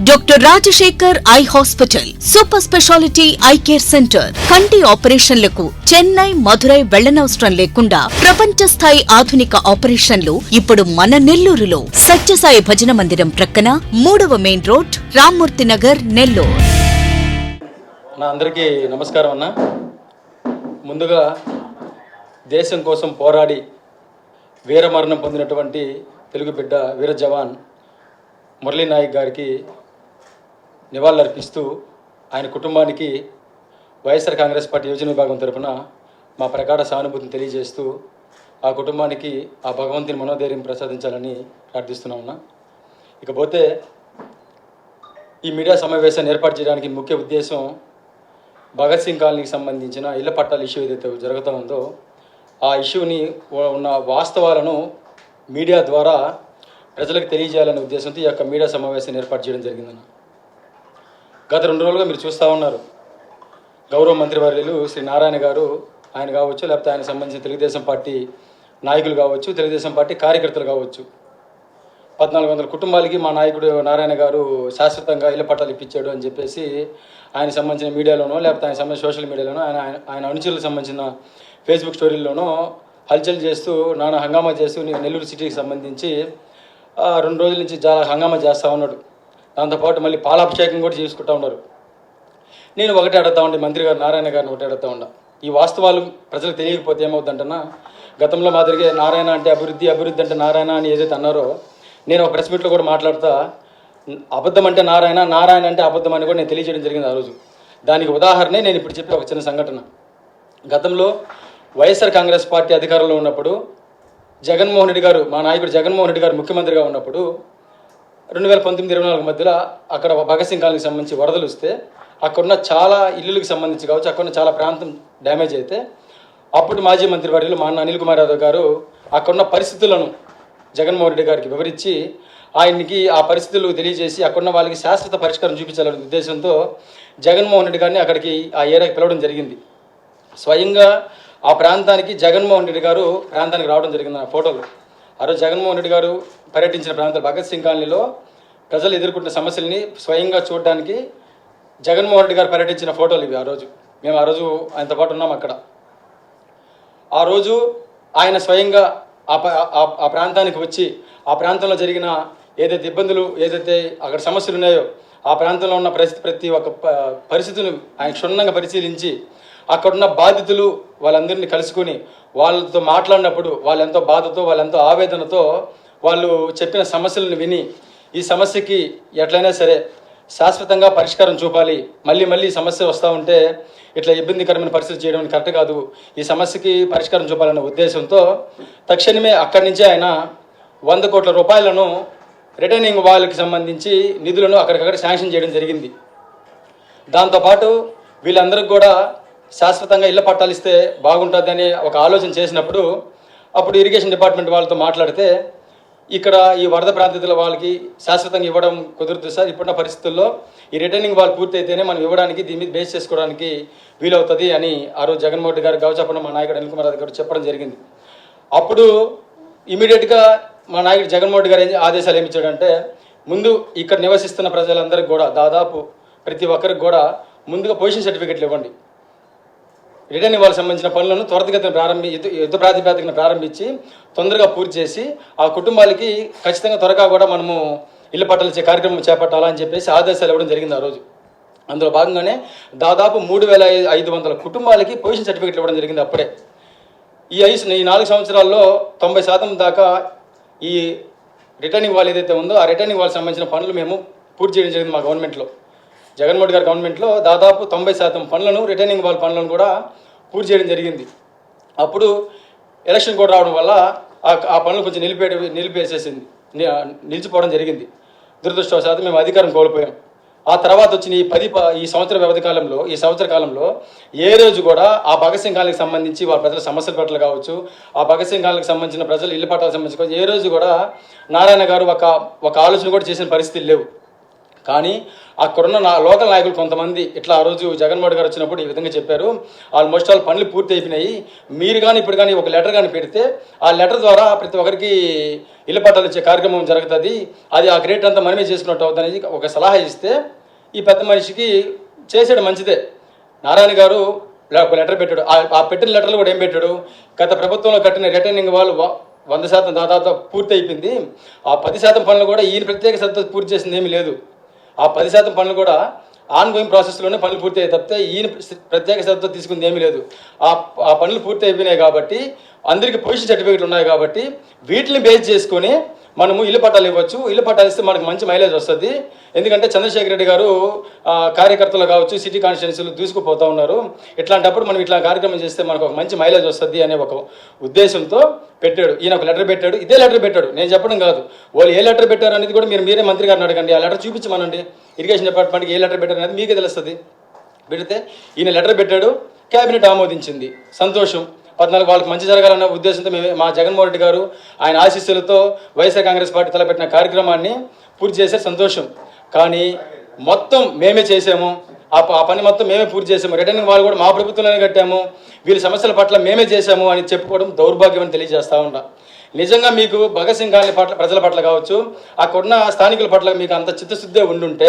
Doctor Rajasekhar eye hospital super speciality eye care centre కంటి ఆపరేషన్లకు చెన్నై మధురై వెళ్ళనవసరం లేకుండా ప్రపంచ స్థాయి ఆధునిక ఆపరేషన్లు ఇప్పుడు మన నెల్లూరులో సత్యసాయి భజన మందిరం ప్రక్కన మూడవ మెయిన్ రోడ్ రామ్మూర్తి నగర్ నెల్లూరు నా అందరికీ నమస్కారం అన్న. ముందుగా దేశం కోసం పోరాడి వీరమరణం పొందినటువంటి తెలుగు బిడ్డ వీర జవాన్ మురళీ నాయక్ గారికి నివాళులర్పిస్తూ ఆయన కుటుంబానికి వైఎస్ఆర్ కాంగ్రెస్ పార్టీ యోజన విభాగం తరఫున మా ప్రగాఢ సానుభూతిని తెలియజేస్తూ ఆ కుటుంబానికి ఆ భగవంతుని మనోధైర్యం ప్రసాదించాలని ప్రార్థిస్తున్నాం అన్న. ఇకపోతే ఈ మీడియా సమావేశాన్ని ఏర్పాటు చేయడానికి ముఖ్య ఉద్దేశం భగత్ సింగ్ కాలనీకి సంబంధించిన ఇళ్ళ పట్టాల ఇష్యూ ఏదైతే జరుగుతూ ఉందో ఆ ఇష్యూని ఉన్న వాస్తవాలను మీడియా ద్వారా ప్రజలకు తెలియజేయాలనే ఉద్దేశంతో ఈ యొక్క మీడియా సమావేశాన్ని ఏర్పాటు చేయడం జరిగిందన్న. గత రెండు రోజులుగా మీరు చూస్తూ ఉన్నారు. గౌరవ మంత్రివర్యులు శ్రీ నారాయణ గారు ఆయన కావచ్చు లేకపోతే ఆయన సంబంధించిన తెలుగుదేశం పార్టీ నాయకులు కావచ్చు తెలుగుదేశం పార్టీ కార్యకర్తలు కావచ్చు. పద్నాలుగు వందల కుటుంబాలకి మా నాయకుడు నారాయణ గారు శాశ్వతంగా ఇళ్ళ పట్టాలు ఇప్పించాడు అని చెప్పేసి ఆయన సంబంధించిన మీడియాలోనో లేకపోతే ఆయన సంబంధించిన సోషల్ మీడియాలోనో ఆయన ఆయన- అనుచరులకు సంబంధించిన ఫేస్బుక్ స్టోరీల్లోనో హల్చల్ చేస్తూ నానా హంగామా చేస్తూ నెల్లూరు సిటీకి సంబంధించి రెండు రోజుల నుంచి చాలా హంగామా చేస్తూ ఉన్నాడు. దాంతోపాటు మళ్ళీ పాలాభిషేకం కూడా చేసుకుంటూ ఉన్నారు. నేను ఒకటే అడుగుతా ఉండే మంత్రి గారు నారాయణ గారిని ఒకటే అడుగుతా ఉన్నా ఈ వాస్తవాలు ప్రజలకు తెలియకపోతే ఏమవుతుందంటనా గతంలో మాదిరిగా నారాయణ అంటే అభివృద్ధి అభివృద్ధి అంటే నారాయణ అని ఏదైతే అన్నారో నేను ఒక ప్రెస్ మీట్లో కూడా మాట్లాడుతా అబద్ధం అంటే నారాయణ నారాయణ అంటే అబద్ధం అని కూడా నేను తెలియజేయడం జరిగింది ఆ రోజు. దానికి ఉదాహరణే నేను ఇప్పుడు చెప్పే ఒక చిన్న సంఘటన. గతంలో వైఎస్ఆర్ కాంగ్రెస్ పార్టీ అధికారంలో ఉన్నప్పుడు జగన్మోహన్ రెడ్డి గారు మా నాయకుడు జగన్మోహన్ రెడ్డి గారు ముఖ్యమంత్రిగా ఉన్నప్పుడు రెండు వేల పంతొమ్మిది ఇరవై నాలుగు మధ్యలో అక్కడ భగత్ సింగ్ కాలనీకి సంబంధించి వరదలు వస్తే అక్కడున్న చాలా ఇల్లులకు సంబంధించి కావచ్చు అక్కడున్న చాలా ప్రాంతం డ్యామేజ్ అయితే అప్పుడు మాజీ మంత్రి వర్యులు మా అన్న అనిల్ కుమార్ యాదవ్ గారు అక్కడున్న పరిస్థితులను జగన్మోహన్ రెడ్డి గారికి వివరించి ఆయనకి ఆ పరిస్థితులు తెలియజేసి అక్కడున్న వాళ్ళకి శాశ్వత పరిష్కారం చూపించాలనే ఉద్దేశంతో జగన్మోహన్ రెడ్డి గారిని అక్కడికి ఆ ఏరియాకి పిలవడం జరిగింది. స్వయంగా ఆ ప్రాంతానికి జగన్మోహన్ రెడ్డి గారు ప్రాంతానికి రావడం జరిగింది ఆ ఫోటోలు. ఆ రోజు జగన్మోహన్ రెడ్డి గారు పర్యటించిన ప్రాంతాలు భగత్ సింగ్ కాలనీలో ప్రజలు ఎదుర్కొంటున్న సమస్యల్ని స్వయంగా చూడడానికి జగన్మోహన్ రెడ్డి గారు పర్యటించిన ఫోటోలు ఇవి ఆ రోజు. మేము ఆ రోజు ఆయనతో పాటు ఉన్నాం అక్కడ. ఆ రోజు ఆయన స్వయంగా ఆ ఆ- ప్రాంతానికి వచ్చి ఆ ప్రాంతంలో జరిగిన ఏదైతే ఇబ్బందులు ఏదైతే అక్కడ సమస్యలు ఉన్నాయో ఆ ప్రాంతంలో ఉన్న పరిస్థితి ప్రతి ఒక్క ప- ఆయన క్షుణ్ణంగా పరిశీలించి అక్కడున్న బాధితులు వాళ్ళందరినీ కలుసుకొని వాళ్ళతో మాట్లాడినప్పుడు వాళ్ళు ఎంతో బాధతో వాళ్ళు ఎంతో ఆవేదనతో వాళ్ళు చెప్పిన సమస్యలను విని ఈ సమస్యకి ఎట్లయినా సరే శాశ్వతంగా పరిష్కారం చూపాలి. మళ్ళీ మళ్ళీ సమస్య వస్తూ ఉంటే ఇట్లా ఇబ్బందికరమైన పరిస్థితి చేయడం కరెక్ట్ కాదు. ఈ సమస్యకి పరిష్కారం చూపాలన్న ఉద్దేశంతో తక్షణమే అక్కడి నుంచే ఆయన వంద కోట్ల రూపాయలను రిటర్నింగ్ వాళ్ళకి సంబంధించి నిధులను అక్కడికక్కడ శాంక్షన్ చేయడం జరిగింది. దాంతోపాటు వీళ్ళందరికీ కూడా శాశ్వతంగా ఇళ్ళ పట్టాలు ఇస్తే బాగుంటుందని ఒక ఆలోచన చేసినప్పుడు అప్పుడు ఇరిగేషన్ డిపార్ట్మెంట్ వాళ్ళతో మాట్లాడితే ఇక్కడ ఈ వరద ప్రాంతాల వాళ్ళకి శాశ్వతంగా ఇవ్వడం కుదురుతుంది సార్. ఇప్పుడున్న పరిస్థితుల్లో ఈ రిటర్నింగ్ వాళ్ళు పూర్తయితేనే మనం ఇవ్వడానికి దీని మీద బేస్ చేసుకోవడానికి వీలవుతుంది అని ఆ రోజు జగన్మోహన్ రెడ్డి గారు గౌచప్పన మా నాయకుడు అనిల్ కుమార్ గారు చెప్పడం జరిగింది. అప్పుడు ఇమీడియట్గా మా నాయకుడు జగన్మోహన్ రెడ్డి గారు ఏం ఆదేశాలు ఏమి ఇచ్చాడంటే ముందు ఇక్కడ నివసిస్తున్న ప్రజలందరికీ కూడా దాదాపు ప్రతి ఒక్కరికి కూడా ముందుగా పొజిషన్ సర్టిఫికెట్లు ఇవ్వండి. రిటర్న్ వాళ్ళకి సంబంధించిన పనులను త్వరితగతిన ప్రారంభి యుద్ధ ప్రాతిపదికన ప్రారంభించి తొందరగా పూర్తి చేసి ఆ కుటుంబాలకి ఖచ్చితంగా త్వరగా కూడా మనము ఇల్లు పట్టాల్సే కార్యక్రమం చేపట్టాలా అని చెప్పేసి ఆదేశాలు ఇవ్వడం జరిగింది ఆ రోజు. అందులో భాగంగానే దాదాపు మూడు వేల ఐదు వందల కుటుంబాలకి పొజిషన్ సర్టిఫికెట్లు ఇవ్వడం జరిగింది అప్పుడే. ఈ ఐదు ఈ నాలుగు సంవత్సరాల్లో తొంభై శాతం దాకా ఈ రిటర్నింగ్ వాళ్ళు ఏదైతే ఉందో ఆ రిటర్నింగ్ వాళ్ళకి సంబంధించిన పనులు మేము పూర్తి చేయడం జరిగింది మా గవర్నమెంట్లో. జగన్మోహన్ గారి గవర్నమెంట్లో దాదాపు తొంభై శాతం పనులను రిటర్నింగ్ వాళ్ళ పనులను కూడా పూర్తి చేయడం జరిగింది. అప్పుడు ఎలక్షన్ కూడా రావడం వల్ల ఆ పనులు కొంచెం నిలిపే నిలిపేసేసింది. నిలిచిపోవడం జరిగింది. దురదృష్టవశాత్తు మేము అధికారం కోల్పోయాం. ఆ తర్వాత వచ్చిన ఈ పది ప- ఈ సంవత్సర వ్యవధి కాలంలో ఈ సంవత్సర కాలంలో ఏ రోజు కూడా ఆ భగత్ సింగ్ కాలనీకి సంబంధించి వాళ్ళ ప్రజల సమస్యల పట్ల కావచ్చు ఆ భగత్ సింగ్ కాలనీకి సంబంధించిన ప్రజలు ఇల్లు పట్టాలకు సంబంధించి ఏ రోజు కూడా నారాయణ గారు ఒక ఒక ఆలోచన కూడా చేసిన పరిస్థితులు లేవు. కానీ అక్కడున్న నా లోకల్ నాయకులు కొంతమంది ఇట్లా ఆ రోజు జగన్మోహన్ గారు వచ్చినప్పుడు ఈ విధంగా చెప్పారు ఆల్మోస్ట్ ఆల్ పనులు పూర్తి అయిపోయినాయి మీరు కానీ ఇప్పుడు కానీ ఒక లెటర్ కానీ పెడితే ఆ లెటర్ ద్వారా ప్రతి ఒక్కరికి ఇల్లు పట్టాలు ఇచ్చే కార్యక్రమం జరుగుతుంది. అది ఆ గ్రేట్ అంతా మనమే చేసినట్టు అవుతుంది ఒక సలహా ఇస్తే ఈ పెద్ద మనిషికి చేసాడు మంచిదే. నారాయణ గారు ఒక లెటర్ పెట్టాడు. ఆ- పెట్టిన లెటర్లు కూడా ఏం పెట్టాడు? గత ప్రభుత్వంలో కట్టిన రిటర్నింగ్ వాళ్ళు వంద శాతం దాదాపు పూర్తి అయిపోయింది ఆ పది శాతం పనులు కూడా ఈయన ప్రత్యేక శ్రద్ధ పూర్తి చేసింది ఏమీ లేదు. ఆ పది శాతం పనులు కూడా ఆన్ గోయింగ్ ప్రాసెస్లోనే పనులు పూర్తి అయ్యాయి తప్పితే ఈయన ప్రత్యేక శ్రద్ధ తీసుకుంది ఏమీ లేదు. ఆ ఆ పనులు పూర్తి అయిపోయినాయి కాబట్టి అందరికీ పొజిషన్ సర్టిఫికేట్లు ఉన్నాయి కాబట్టి వీటిని బేస్ చేసుకొని మనము ఇల్లు పట్టాలు ఇవ్వచ్చు. ఇల్లు పట్టాలు ఇస్తే మనకు మంచి మైలేజ్ వస్తుంది. ఎందుకంటే చంద్రశేఖర్ రెడ్డి గారు కార్యకర్తలు కావచ్చు సిటీ కాన్స్టిట్యున్సీలు దూసుకుపోతూ ఉన్నారు. ఇట్లాంటప్పుడు మనం ఇట్లా కార్యక్రమం చేస్తే మనకు ఒక మంచి మైలేజ్ వస్తుంది అనే ఒక ఉద్దేశంతో పెట్టాడు. ఈయన ఒక లెటర్ పెట్టాడు. ఇదే లెటర్ పెట్టాడు. నేను చెప్పడం కాదు. వాళ్ళు ఏ లెటర్ పెట్టారు అనేది కూడా మీరు మీరే మంత్రి గారిని అడగండి. ఆ లెటర్ చూపించమనండి. ఇరిగేషన్ డిపార్ట్మెంట్కి ఏ లెటర్ పెట్టారు అనేది మీకే తెలుస్తుంది. పెడితే ఈయన లెటర్ పెట్టాడు. క్యాబినెట్ ఆమోదించింది. సంతోషం. పద్నాలుగు వాళ్ళకి మంచి జరగాలన్న ఉద్దేశంతో మేము మా జగన్మోహన్ రెడ్డి గారు ఆయన ఆశీస్సులతో వైఎస్ఆర్ కాంగ్రెస్ పార్టీ తలపెట్టిన కార్యక్రమాన్ని పూర్తి చేసే సంతోషం. కానీ మొత్తం మేమే చేసాము ఆ పని మొత్తం మేమే పూర్తి చేసాము రిటర్నింగ్ వాళ్ళు కూడా మా ప్రభుత్వంలోనే కట్టాము. వీరి సమస్యల పట్ల మేమే చేశాము అని చెప్పుకోవడం దౌర్భాగ్యం అని తెలియజేస్తూ ఉంటా నిజంగా మీకు భగత్ సింగ్ కాలనీ పట్ల ప్రజల పట్ల కావచ్చు అక్కడున్న స్థానికుల పట్ల మీకు అంత చిత్తశుద్ధి ఉండుంటే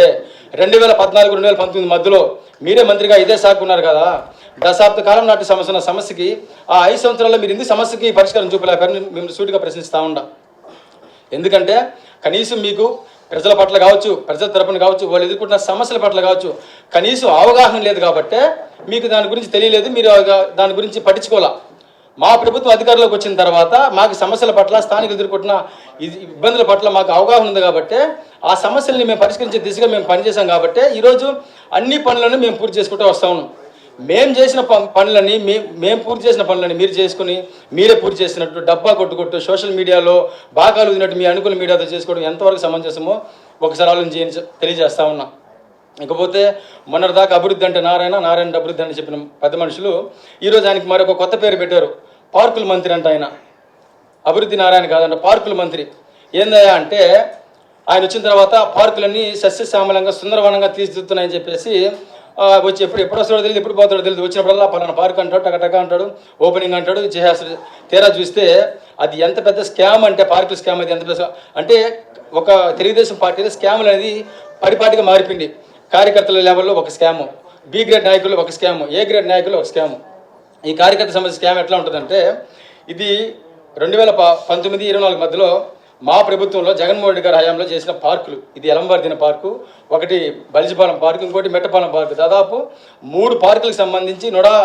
రెండు వేల పద్నాలుగు రెండు వేల పంతొమ్మిది మధ్యలో మీరే మంత్రిగా ఇదే సాగుకున్నారు కదా. దశాబ్ద కాలం నాటి సమస్య సమస్యకి ఆ ఐదు సంవత్సరాల్లో మీరు ఎందుకు సమస్యకి పరిష్కారం చూపలేకపోయారని మేము సూటిగా ప్రశ్నిస్తూ ఉండం. ఎందుకంటే కనీసం మీకు ప్రజల పట్ల కావచ్చు ప్రజల తరపున కావచ్చు వాళ్ళు ఎదుర్కొంటున్న సమస్యల పట్ల కావచ్చు కనీసం అవగాహన లేదు కాబట్టే మీకు దాని గురించి తెలియలేదు మీరు దాని గురించి పట్టించుకోవాలా. మా ప్రభుత్వం అధికారంలోకి వచ్చిన తర్వాత మాకు సమస్యల పట్ల స్థానికులు ఎదుర్కొంటున్న ఇది- ఇబ్బందుల పట్ల మాకు అవగాహన ఉంది కాబట్టి ఆ సమస్యల్ని మేము పరిష్కరించే దిశగా మేము పనిచేసాం కాబట్టి ఈరోజు అన్ని పనులను మేము పూర్తి చేసుకుంటూ వస్తా ఉన్నాం. మేము చేసిన పనులని మే మేము పూర్తి చేసిన పనులని మీరు చేసుకుని మీరే పూర్తి చేసినట్టు డబ్బా కొట్టుకొట్టు సోషల్ మీడియాలో బాగా ఊదినట్టు మీ అనుకూల మీడియాతో చేసుకోవడం ఎంతవరకు సమంజసమో ఒకసారి ఆలోచించి తెలియజేస్తా ఉన్నా. ఇకపోతే మొన్నటిదాకా అభివృద్ధి అంటే నారాయణ నారాయణ అభివృద్ధి అని చెప్పిన పెద్ద మనుషులు ఈరోజు ఆయనకి మరొక కొత్త పేరు పెట్టారు. పార్కుల మంత్రి అంట ఆయన. అభివృద్ధి నారాయణ కాదంట పార్కుల మంత్రి. ఏందయ్యా అంటే ఆయన వచ్చిన తర్వాత పార్కులన్నీ సస్యశ్యామలంగా సుందరవనంగా తీర్చిదిద్దుతున్నాయని చెప్పేసి వచ్చి ఎప్పుడు ఎప్పుడు వస్తాడో తెలియదు ఎప్పుడు పోతాడో తెలియదు. వచ్చినప్పుడల్లా పలానా పార్క్ అంటాడు టకటక అంటాడు ఓపెనింగ్ అంటాడు చేసేస్తాడు తీరా చూస్తే అది ఎంత పెద్ద స్కామ్ అంటే పార్కుల స్కామ్ అది ఎంత పెద్ద అంటే ఒక తెలుగుదేశం పార్టీలో స్కామ్లు అనేది పరిపాటిగా మారిపోయింది. కార్యకర్తల లెవెల్లో ఒక స్కాము బి గ్రేడ్ నాయకులు ఒక స్కాము ఏ గ్రేడ్ నాయకులు ఒక స్కాము ఈ కార్యకర్త సంబంధించిన స్కామ్ ఎట్లా ఉంటుందంటే ఇది రెండు వేల ప- పంతొమ్మిది ఇరవై నాలుగు మధ్యలో మా ప్రభుత్వంలో జగన్మోహన్ రెడ్డి గారి హయాంలో చేసిన పార్కులు. ఇది ఎలంవర్దిన పార్కు ఒకటి బలిజిపాలెం పార్కు ఇంకోటి మెట్టపాలెం పార్కు. దాదాపు మూడు పార్కులకు సంబంధించి నొడా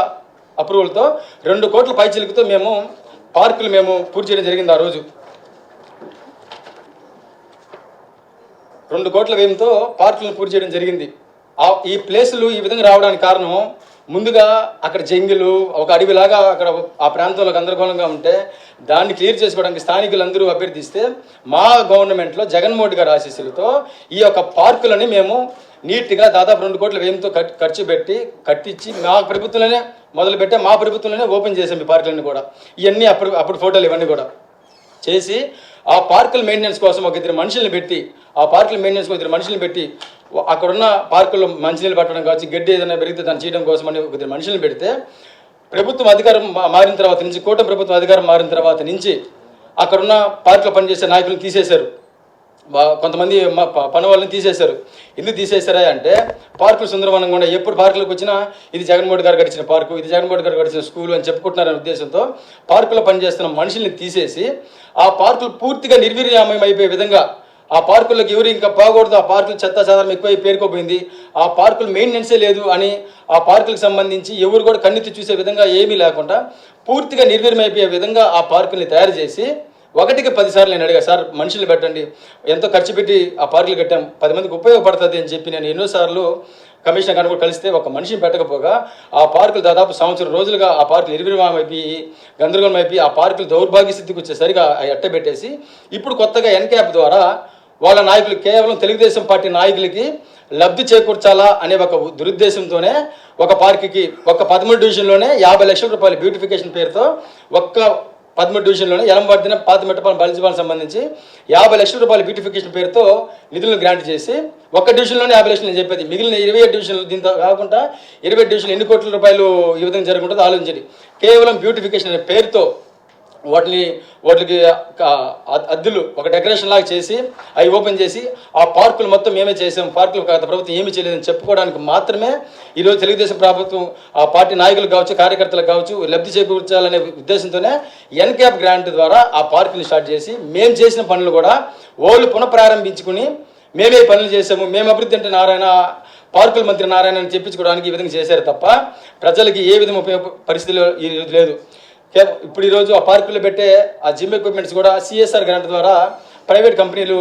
అప్రూవల్తో రెండు కోట్ల పైచిలుకుతో మేము పార్కులు మేము పూర్తి చేయడం జరిగింది ఆ రోజు. రెండు కోట్ల వ్యయంతో పార్కులను పూర్తి చేయడం జరిగింది. ఆ ఈ ప్లేసులు ఈ విధంగా రావడానికి కారణం ముందుగా అక్కడ జంగిలు ఒక అడవిలాగా అక్కడ ఆ ప్రాంతంలో గందరగోళంగా ఉంటే దాన్ని క్లియర్ చేసుకోవడానికి స్థానికులందరూ అభ్యర్థిస్తే మా గవర్నమెంట్లో జగన్మోహన్ గారి ఆశీస్సులతో ఈ యొక్క పార్కులని మేము నీట్గా దాదాపు రెండు కోట్ల వ్యయంతో ఖర్చు పెట్టి కట్టించి మా ప్రభుత్వంలోనే మొదలుపెట్టే మా ప్రభుత్వంలోనే ఓపెన్ చేసాం ఈ పార్కులన్నీ కూడా. ఇవన్నీ అప్పుడు అప్పుడు ఫోటోలు ఇవన్నీ కూడా. చేసి ఆ పార్కుల మెయింటెనెన్స్ కోసం ఒక ఇద్దరు మనుషుల్ని పెట్టి ఆ పార్కుల మెయింటెనెన్స్ కోసం ఇద్దరు మనుషుల్ని పెట్టి అక్కడున్న పార్కుల్లో మంచినీళ్ళు పట్టడం కావచ్చు గడ్డి ఏదైనా పెరిగితే దాన్ని చేయడం కోసం అని ఒక ఇద్దరు మనుషుల్ని పెడితే ప్రభుత్వం అధికారం మారిన తర్వాత నుంచి కూటమి ప్రభుత్వం అధికారం మారిన తర్వాత నుంచి అక్కడున్న పార్కులో పనిచేసే నాయకులను తీసేశారు. కొంతమంది ప- పని వాళ్ళని తీసేశారు. ఎందుకు తీసేశారా అంటే పార్కులు సుందరవనంగా ఎప్పుడు పార్కులకు వచ్చినా ఇది జగన్మోహన్ గారు గడిచిన పార్కు ఇది జగన్మోహన్ గారు గడిచిన స్కూల్ అని చెప్పుకుంటున్నారనే ఉద్దేశంతో పార్కులో పనిచేస్తున్న మనుషుల్ని తీసేసి ఆ పార్కులు పూర్తిగా నిర్వీర్యామయం అయిపోయే విధంగా ఆ పార్కులకు ఎవరు ఇంకా పోకూడదు ఆ పార్కులు చెత్త చెదారం ఎక్కువై పేరుకోపోయింది. ఆ పార్కులు మెయింటెనెన్సే లేదు అని ఆ పార్కులకు సంబంధించి ఎవరు కూడా కన్నెత్తి చూసే విధంగా ఏమీ లేకుండా పూర్తిగా నిర్వీర్యమైపోయే విధంగా ఆ పార్కుల్ని తయారు చేసి ఒకటికి పదిసార్లు నేను అడిగా సార్ మనుషులు పెట్టండి. ఎంతో ఖర్చు పెట్టి ఆ పార్కులు కట్టాం. పది మందికి ఉపయోగపడుతుంది అని చెప్పి నేను ఎన్నోసార్లు కమిషనర్ గారిని కూడా కలిస్తే ఒక మనిషిని పెట్టకపోగా ఆ పార్కులు దాదాపు సంవత్సరం రోజులుగా ఆ పార్కులు నిర్విరామం అయిపోయి గందరగోళం అయిపోయి ఆ పార్కులు దౌర్భాగ్య స్థితికి వచ్చేసరిగా ఎట్టబెట్టేసి ఇప్పుడు కొత్తగా ఎన్క్యాప్ ద్వారా వాళ్ళ నాయకులు కేవలం తెలుగుదేశం పార్టీ నాయకులకి లబ్ధి చేకూర్చాలా అనే ఒక దురుద్దేశంతోనే ఒక పార్కుకి ఒక పదమూడు డివిజన్లోనే యాభై లక్షల రూపాయల బ్యూటిఫికేషన్ పేరుతో ఒక్క పదమూడు డివిజన్లోనే ఎలంబర్దిన పాత మెట్టపాలెం బలిజపాలకు సంబంధించి యాభై లక్షల రూపాయల బ్యూటిఫికేషన్ పేరుతో నిధులను గ్రాంట్ చేసి ఒక్క డివిజన్లోనే యాభై లక్షలు నేను చెప్పేది. మిగిలిన ఇరవై ఏడు డివిజన్లు దీంతో కాకుండా ఇరవై డివిజన్లు ఎన్ని కోట్ల రూపాయలు ఈ విధంగా జరుగుతుందో ఆలోచించండి. కేవలం బ్యూటిఫికేషన్ అనే పేరుతో వాటిని వాటికి అద్దెలు అద్దులు ఒక డెకరేషన్ లాగా చేసి అవి ఓపెన్ చేసి ఆ పార్కులు మొత్తం మేమే చేసాం. పార్కులు గత ప్రభుత్వం ఏమీ చేయలేదని చెప్పుకోవడానికి మాత్రమే ఈరోజు తెలుగుదేశం ప్రభుత్వం ఆ పార్టీ నాయకులు కావచ్చు కార్యకర్తలు కావచ్చు లబ్ధి చేకూర్చాలనే ఉద్దేశంతోనే ఎన్క్యాప్ గ్రాంట్ ద్వారా ఆ పార్కుని స్టార్ట్ చేసి మేము చేసిన పనులు కూడా వాళ్ళు పునఃప్రారంభించుకుని మేమే పనులు చేసాము. మేము అభివృద్ధి అంటే నారాయణ పార్కుల మంత్రి నారాయణ అని చెప్పించుకోవడానికి ఈ విధంగా చేశారు తప్ప ప్రజలకి ఏ విధంగా ఉపయోగ పరిస్థితిలో లేదు. ఇప్పుడు ఈరోజు ఆ పార్కులో పెట్టే ఆ జిమ్ ఎక్విప్మెంట్స్ కూడా సిఎస్ఆర్ గ్రాంట్ ద్వారా ప్రైవేట్ కంపెనీలు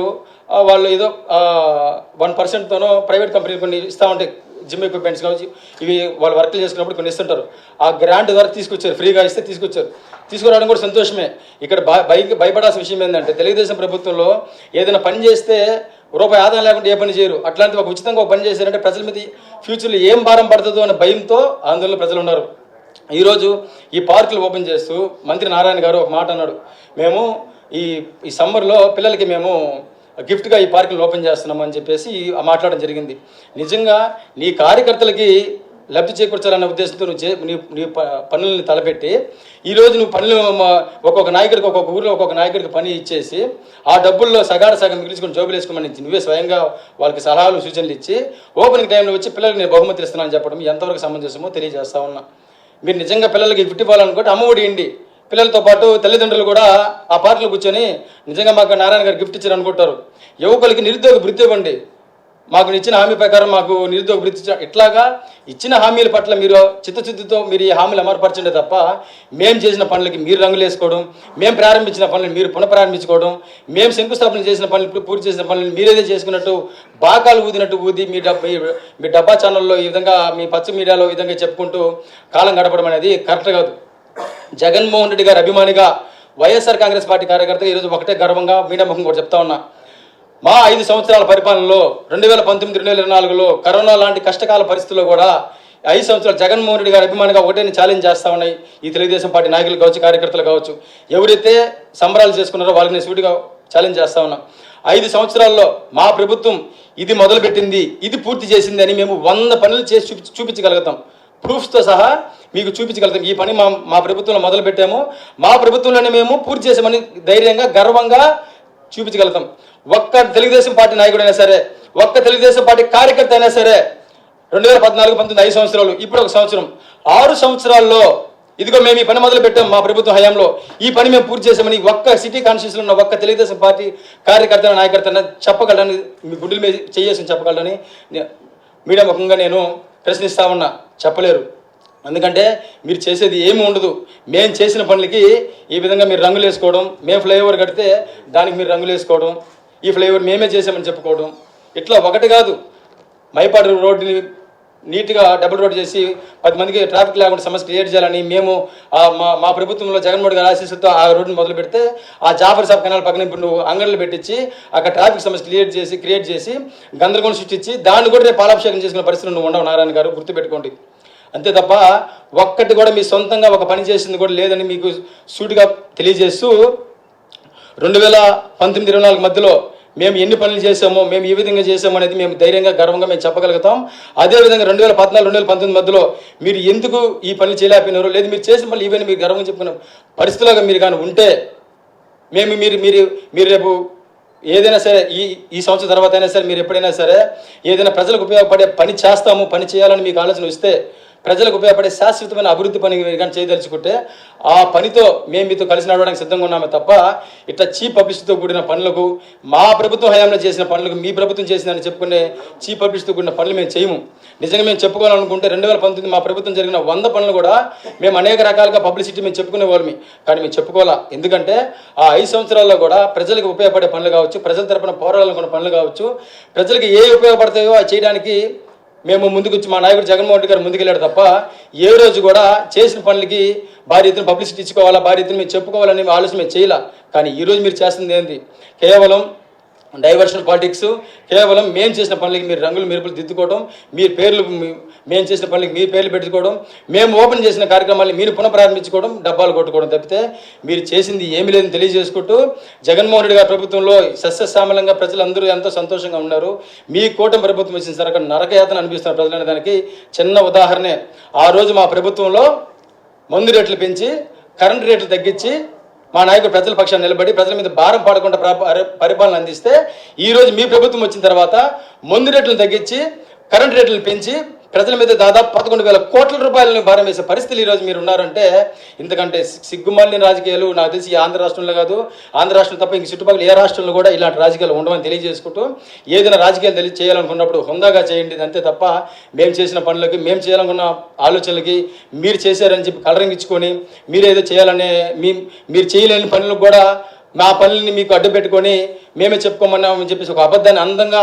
వాళ్ళు ఏదో వన్ పర్సెంట్తోనో ప్రైవేట్ కంపెనీలు కొన్ని ఇస్తూ ఉంటాయి జిమ్ ఎక్విప్మెంట్స్ కావచ్చు ఇవి వాళ్ళు వర్క్లు చేసుకున్నప్పుడు కొన్ని ఇస్తుంటారు. ఆ గ్రాంట్ ద్వారా తీసుకొచ్చారు ఫ్రీగా ఇస్తే తీసుకొచ్చారు. తీసుకురావడం కూడా సంతోషమే. ఇక్కడ భయ భయ- భయపడాల్సిన విషయం ఏంటంటే తెలుగుదేశం ప్రభుత్వంలో ఏదైనా పని చేస్తే రూపాయి ఆదాయం లేకుండా ఏ పని చేయరు. అట్లాంటి ఒక ఉచితంగా ఒక పని చేశారంటే ప్రజల మీద ఫ్యూచర్లో ఏం భారం పడుతుందో అనే భయంతో ఆందోళన ప్రజలు ఉన్నారు. ఈరోజు ఈ పార్కులు ఓపెన్ చేస్తూ మంత్రి నారాయణ గారు ఒక మాట అన్నాడు. మేము ఈ ఈ సమ్మర్లో పిల్లలకి మేము గిఫ్ట్గా ఈ పార్కులు ఓపెన్ చేస్తున్నామని చెప్పేసి మాట్లాడడం జరిగింది. నిజంగా నీ కార్యకర్తలకి లబ్ధి చేకూర్చాలన్న ఉద్దేశంతో నువ్వు చే నీ నీ ప- పనుల్ని తలపెట్టి ఈరోజు నువ్వు పనులు ఒక్కొక్క నాయకుడికి ఒక్కొక్క ఊరిలో ఒక్కొక్క నాయకుడికి పని ఇచ్చేసి ఆ డబ్బుల్లో సగాడ సగం మిగిల్చుకొని జోబులు వేసుకోమని నువ్వే స్వయంగా వాళ్ళకి సలహాలు సూచనలు ఇచ్చి ఓపెనింగ్ టైంలో వచ్చి పిల్లలకి నేను బహుమతులు ఇస్తున్నానని చెప్పడం ఎంతవరకు సమంజసమో తెలియజేస్తా ఉన్నా. మీరు నిజంగా పిల్లలకి గిఫ్ట్ ఇవ్వాలనుకుంటే అమ్మఒడి ఇండి పిల్లలతో పాటు తల్లిదండ్రులు కూడా ఆ పార్టీలో కూర్చొని నిజంగా మాకు నారాయణ గారు గిఫ్ట్ ఇచ్చారు అనుకుంటారు యువకులకి నిరుద్యోగ వృత్తి ఇవ్వండి. మాకు ఇచ్చిన హామీ ప్రకారం మాకు నిరుద్యోగ వృత్తి ఇట్లాగా ఇచ్చిన హామీల పట్ల మీరు చిత్తశుద్ధితో మీరు ఈ హామీలు అమరపరచండి తప్ప మేము చేసిన పనులకి మీరు రంగులు వేసుకోవడం మేము ప్రారంభించిన పనులు మీరు పునఃప్రారంభించుకోవడం మేము శంకుస్థాపన చేసిన పనులు పూర్తి చేసిన పనులు మీరేదే చేసుకున్నట్టు బాకాలు ఊదినట్టు ఊది మీ డబ్బా మీ- డబ్బా ఛానల్లో ఈ విధంగా మీ పచ్చ మీడియాలో ఈ విధంగా చెప్పుకుంటూ కాలం గడపడం అనేది కరెక్ట్ కాదు. జగన్మోహన్ రెడ్డి గారి అభిమానిగా వైఎస్ఆర్ కాంగ్రెస్ పార్టీ కార్యకర్తగా ఈరోజు ఒకటే గర్వంగా మీడియా ముఖం కూడా చెప్తా ఉన్నా. మా ఐదు సంవత్సరాల పరిపాలనలో రెండు వేల పంతొమ్మిది రెండు వేల ఇరవై నాలుగులో కరోనా లాంటి కష్టకాల పరిస్థితుల్లో కూడా ఐదు సంవత్సరాలు జగన్మోహన్ రెడ్డి గారి అభిమానిగా ఒకటే ఛాలెంజ్ చేస్తా ఉన్నాయి ఈ తెలుగుదేశం పార్టీ నాయకులు కావచ్చు కార్యకర్తలు కావచ్చు. ఎవరైతే సంబరాలు చేసుకున్నారో వాళ్ళని సూటిగా ఛాలెంజ్ చేస్తా ఉన్నాం. ఐదు సంవత్సరాల్లో మా ప్రభుత్వం ఇది మొదలుపెట్టింది ఇది పూర్తి చేసింది అని మేము వంద పనులు చేసి చూపి చూపించగలుగుతాం. ప్రూఫ్స్తో సహా మీకు చూపించగలుగుతాం. ఈ పని మా మా ప్రభుత్వంలో మొదలుపెట్టాము. మా ప్రభుత్వంలోనే మేము పూర్తి చేసామని ధైర్యంగా గర్వంగా చూపించగలుగుతాం. ఒక్క తెలుగుదేశం పార్టీ నాయకుడైనా సరే ఒక్క తెలుగుదేశం పార్టీ కార్యకర్త అయినా సరే రెండు వేల పద్నాలుగు పంతొమ్మిది ఐదు సంవత్సరాలు ఇప్పుడు ఒక సంవత్సరం. ఆరు సంవత్సరాల్లో ఇదిగో మేము ఈ పని మొదలు పెట్టాం మా ప్రభుత్వ హయాంలో. ఈ పని మేము పూర్తి చేసామని ఒక్క సిటీ కాన్స్టిట్యూషన్ ఉన్న ఒక్క తెలుగుదేశం పార్టీ కార్యకర్త నాయకర్త చెప్పగలరని మీ గుడ్డల మీద చేయేసి చెప్పగలని మీడియా ముఖంగా నేను ప్రశ్నిస్తా ఉన్నా. చెప్పలేరు. ఎందుకంటే మీరు చేసేది ఏమీ ఉండదు. మేము చేసిన పనులకి ఈ విధంగా మీరు రంగులు వేసుకోవడం మేము ఫ్లైఓవర్ కడితే దానికి మీరు రంగులు వేసుకోవడం ఈ ఫ్లైఓవర్ మేమే చేసామని చెప్పుకోవడం ఇట్లా ఒకటి కాదు. మైపాడు రోడ్డుని నీట్గా డబుల్ రోడ్ చేసి పది మందికి ట్రాఫిక్ లేకుండా సమస్య క్రియేట్ చేయాలని మేము మా మా ప్రభుత్వంలో జగన్మోహన్ గారి ఆశీస్సుతో ఆ రోడ్డుని మొదలు పెడితే ఆ జాఫర్ సాబ్ కెనాల్ పక్కన ఇప్పుడు నువ్వు అంగళ్ళు పెట్టించి అక్కడ ట్రాఫిక్ సమస్య క్రియేట్ చేసి క్రియేట్ చేసి గందరగోళం సృష్టించి దాన్ని కూడా రేపు పాలాభిషేకం చేసుకునే పరిస్థితులు నువ్వు ఉండవు నారాయణ గారు గుర్తుపెట్టుకోండి. అంతే తప్ప ఒక్కటి కూడా మీ సొంతంగా ఒక పని చేసింది కూడా లేదని మీకు సూటిగా తెలియజేస్తూ రెండు వేల పంతొమ్మిది ఇరవై నాలుగు మధ్యలో మేము ఎన్ని పనులు చేసామో మేము ఈ విధంగా చేసామో అనేది మేము ధైర్యంగా గర్వంగా మేము చెప్పగలుగుతాం. అదేవిధంగా రెండు వేల పద్నాలుగు రెండు వేల పంతొమ్మిది మధ్యలో మీరు ఎందుకు ఈ పనులు చేయలేకపోయినారు లేదు మీరు చేసిన పనులు ఇవన్నీ మీరు గర్వంగా చెప్పిన పరిస్థితులుగా మీరు కానీ ఉంటే మేము మీరు మీరు మీరు రేపు ఏదైనా సరే ఈ ఈ సంవత్సరం తర్వాత అయినా సరే మీరు ఎప్పుడైనా సరే ఏదైనా ప్రజలకు ఉపయోగపడే పని చేస్తాము పని చేయాలని మీకు ఆలోచన వస్తే ప్రజలకు ఉపయోగపడే శాశ్వతమైన అభివృద్ధి పని కానీ చేయదలుచుకుంటే ఆ పనితో మేము మీతో కలిసి నడవడానికి సిద్ధంగా ఉన్నామే తప్ప ఇట్లా చీప్ పబ్లిసిటీతో కూడిన పనులకు మా ప్రభుత్వం హయాంలో చేసిన పనులకు మీ ప్రభుత్వం చేసిందని చెప్పుకునే చీప్ పబ్లిసిటీతో కూడిన పనులు మేము చేయము. నిజంగా మేము చెప్పుకోవాలనుకుంటే రెండు వేల పంతొమ్మిది మా ప్రభుత్వం జరిగిన వంద పనులు కూడా మేము అనేక రకాలుగా పబ్లిసిటీ మేము చెప్పుకునే వాళ్ళమి. కానీ మేము చెప్పుకోవాలా? ఎందుకంటే ఆ ఐదు సంవత్సరాల్లో కూడా ప్రజలకు ఉపయోగపడే పనులు కావచ్చు ప్రజల తరపున పోరాడాలనుకున్న పనులు కావచ్చు ప్రజలకు ఏ ఉపయోగపడతాయో అది చేయడానికి మేము ముందుకు వచ్చి మా నాయకుడు జగన్మోహన్ రెడ్డి గారు ముందుకెళ్ళాడు తప్ప ఏ రోజు కూడా చేసిన పనులకి భారీ ఎత్తున పబ్లిసిటీ ఇచ్చుకోవాలా భారీ ఎత్తున మేము చెప్పుకోవాలని ఆలోచన మేము చేయాల. కానీ ఈరోజు మీరు చేస్తుంది ఏంటి కేవలం డైవర్షన్ పాలిటిక్స్ కేవలం మేము చేసిన పనులకి మీరు రంగులు మెరుపులు దిద్దుకోవడం మీ పేర్లు మేము చేసిన పనులకి మీ పేర్లు పెట్టుకోవడం మేము ఓపెన్ చేసిన కార్యక్రమాన్ని మీరు పునఃప్రారంభించుకోవడం డబ్బాలు కొట్టుకోవడం తప్పితే మీరు చేసింది ఏమీ లేదని తెలియజేసుకుంటూ జగన్మోహన్ రెడ్డి గారి ప్రభుత్వంలో సస్యశ్యామలంగా ప్రజలందరూ ఎంతో సంతోషంగా ఉన్నారు. మీ కూటమి ప్రభుత్వం వచ్చిన సరక నరకయాతన అనిపిస్తున్న ప్రజలనే దానికి చిన్న ఉదాహరణే. ఆ రోజు మా ప్రభుత్వంలో మందు రేట్లు పెంచి కరెంటు రేట్లు తగ్గించి మా నాయకుడు ప్రజల పక్షాన్ని నిలబడి ప్రజల మీద భారం పడకుండా పరిపాలన అందిస్తే ఈరోజు మీ ప్రభుత్వం వచ్చిన తర్వాత మందు రేట్లను తగ్గించి కరెంటు రేట్లను పెంచి ప్రజల మీద దాదాపు పదకొండు వేల కోట్ల రూపాయలను భారం వేసే పరిస్థితులు ఈరోజు మీరు ఉన్నారంటే ఇంతకంటే సిగ్గుమాలిన రాజకీయాలు నాకు తెలిసి ఆంధ్ర రాష్ట్రంలో కాదు. ఆంధ్ర రాష్ట్రం తప్ప ఇంక చుట్టుపక్కల ఏ రాష్ట్రంలో కూడా ఇలాంటి రాజకీయాలు ఉండవని తెలియజేసుకుంటూ ఏదైనా రాజకీయాలు తెలియ చేయాలనుకున్నప్పుడు హుందాగా చేయండి. అంతే తప్ప మేము చేసిన పనులకి మేము చేయాలనుకున్న ఆలోచనలకి మీరు చేశారని చెప్పి కలరింగించుకొని మీరు ఏదో చేయాలనే మీ మీరు చేయలేని పనులకు కూడా మా పనులని మీకు అడ్డు పెట్టుకొని మేమే చెప్పుకోమన్నామని చెప్పేసి ఒక అబద్ధాన్ని అందంగా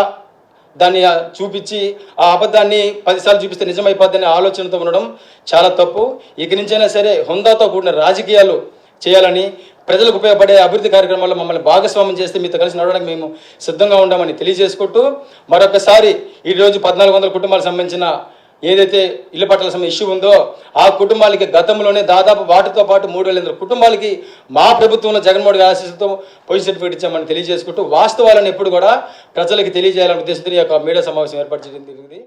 దాన్ని చూపించి ఆ అబద్ధాన్ని పదిసార్లు చూపిస్తే నిజమైపోద్దని ఆలోచనతో ఉండడం చాలా తప్పు. ఇక నుంచైనా సరే హుందాతో కూడిన రాజకీయాలు చేయాలని ప్రజలకు ఉపయోగపడే అభివృద్ధి కార్యక్రమాల్లో మమ్మల్ని భాగస్వామ్యం చేస్తే మీతో కలిసి నడవడానికి మేము సిద్ధంగా ఉండామని తెలియజేసుకుంటూ మరొకసారి ఈరోజు పద్నాలుగు వందల కుటుంబాలకు సంబంధించిన ఏదైతే ఇల్లు పట్టాల సమయం ఇష్యూ ఉందో ఆ కుటుంబాలకి గతంలోనే దాదాపు వాటితో పాటు మూడు వేల కుటుంబాలకి మా ప్రభుత్వంలో జగన్మోహన్ గారి ఆశీస్సుతో పొజిషన్ సర్టిఫికేట్ ఇచ్చామని తెలియజేసుకుంటూ వాస్తవాలను ఎప్పుడు కూడా ప్రజలకు తెలియజేయాలనే ఉద్దేశంతో ఈ యొక్క మీడియా సమావేశం ఏర్పాటు చేయడం జరిగింది.